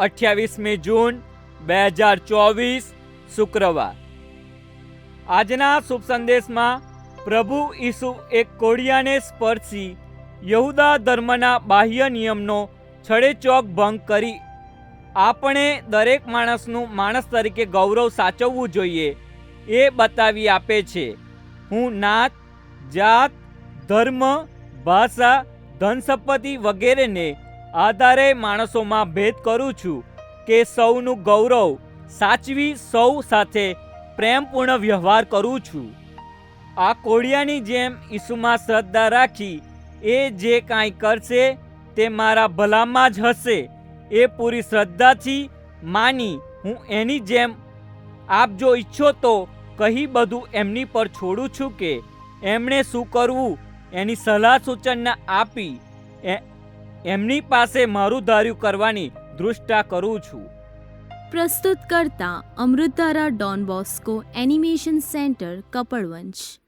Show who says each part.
Speaker 1: અઠ્યાવીસમી જૂન બે હજાર ચોવીસ શુક્રવાર. આજના શુભ સંદેશમાં પ્રભુ ઈસુ એક કોડિયાને સ્પર્શી યહુદા ધર્મના બાહ્ય નિયમનો છડેચોક ભંગ કરી આપણે દરેક માણસનું માણસ તરીકે ગૌરવ સાચવવું જોઈએ એ બતાવી આપે છે. હું નાત, જાત, ધર્મ, ભાષા ધન સંપત્તિ વગેરેને આધારે માણસોમાં ભેદ કરું છું કે સૌનું ગૌરવ સાચવી સૌ સાથે પ્રેમપૂર્ણ વ્યવહાર કરું છું. આ કોળિયાની જેમ ઈસુમાં શ્રદ્ધા રાખી એ જે કાંઈ કરશે તે મારા ભલામાં જ હશે. એ પૂરી શ્રદ્ધાથી માની હું એની જેમ આપ જો ઈચ્છો તો કહી બધું એમની પર છોડું છું કે એમણે શું કરવું એની સલાહ સૂચના આપી. એમની પાસે મારું ધાર્યું કરવાની દૃષ્ટા કરું છું.
Speaker 2: પ્રસ્તુત કરતા Amritdhara Don Bosco animation centre Kapadvanj.